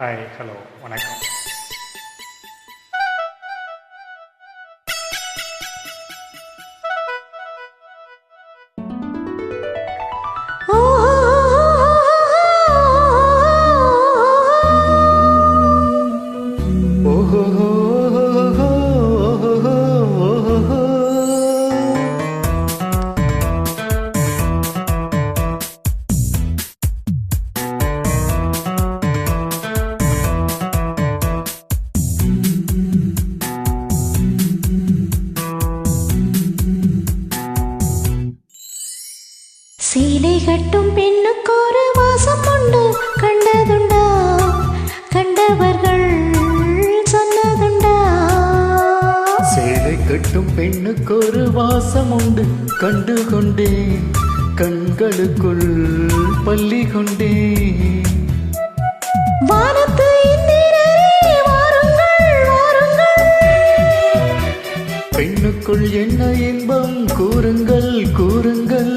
Hi hello வணக்கம். சீலை உண்டு கண்டு கொண்டே கண்களுக்குள் பள்ளி கொண்டே வானத்து பெண்ணுக்குள் என்ன இன்பம்? கூறுங்கள் கூறுங்கள்.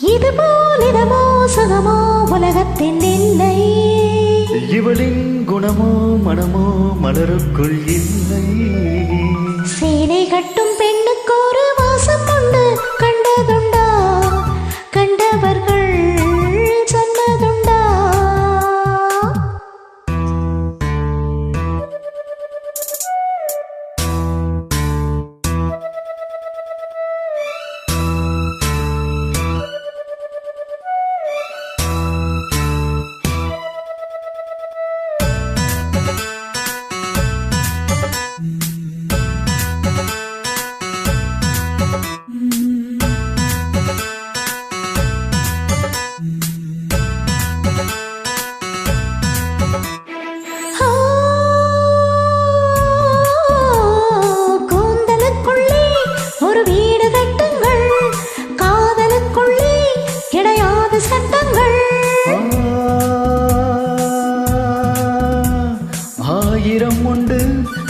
இது போல் இதமோ சுகமோ உலகத்தின் இல்லை. இவளின் குணமோ மனமோ மலருக்குள் இல்லை.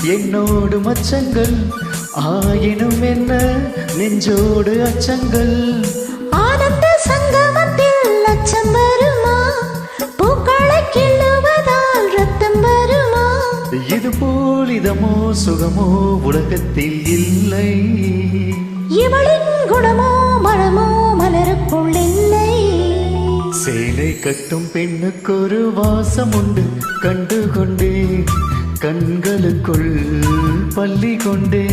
என்னோடு மச்சங்கள் ஆயினும் என்ன நெஞ்சோடு அச்சங்கள். ஆனந்த சங்கமத்தில் அச்சம் வருமா? பூக்களை கிள்ளுவதால் ரத்தம் வருமா? இது போல் இதமோ சுகமோ உலகத்தில் இல்லை. இவளின் குணமோ மனமோ மலருக்குள் இல்லை. சேலை கட்டும் பெண்ணுக்கு ஒரு வாசம் உண்டு கண்டு கொண்டே கண்களுக்குள் பள்ளி கொண்டே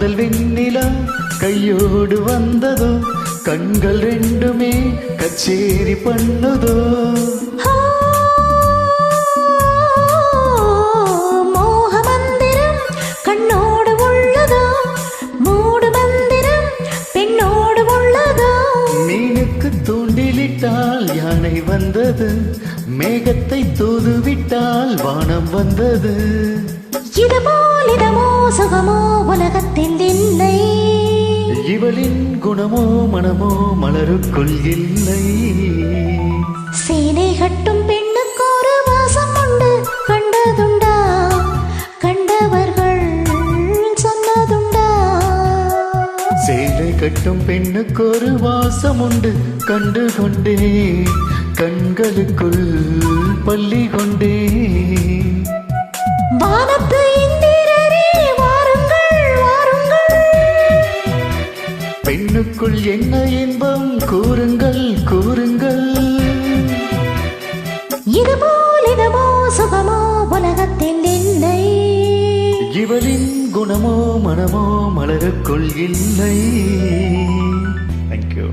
காதல் வெண்ணிலா கையோடு வந்ததோ? கண்கள் ரெண்டுமே கச்சேரி பண்ணுதோ? தூண்டிலிட்டால் யானை வந்தது. மேகத்தை தூதுவிட்டால் வானம் வந்தது. இது போல் இதமோ சுகமோ உலகத்தில் இல்லை இவளின் குணமோ மனமோ மலருக்குள் இல்லை. சேனை கட்டும் பெண்ணுக்கு ஒரு வாசம் உண்டு. கண்டதுண்டா? கண்டவர்கள் சொன்னதுண்டா? சேலை கட்டும் பெண்ணுக்கு ஒரு வாசம் உண்டு. கண்டு கொண்டே கண்களுக்குள் பள்ளி கொண்டே. என்ன இன்பம்? கூறுங்கள் கூறுங்கள். இது போல் இதமோ சுகமோ உலகத்தில் இல்லை இவளின் குணமோ மனமோ மலருக்குள் இல்லை. தேங்க்யூ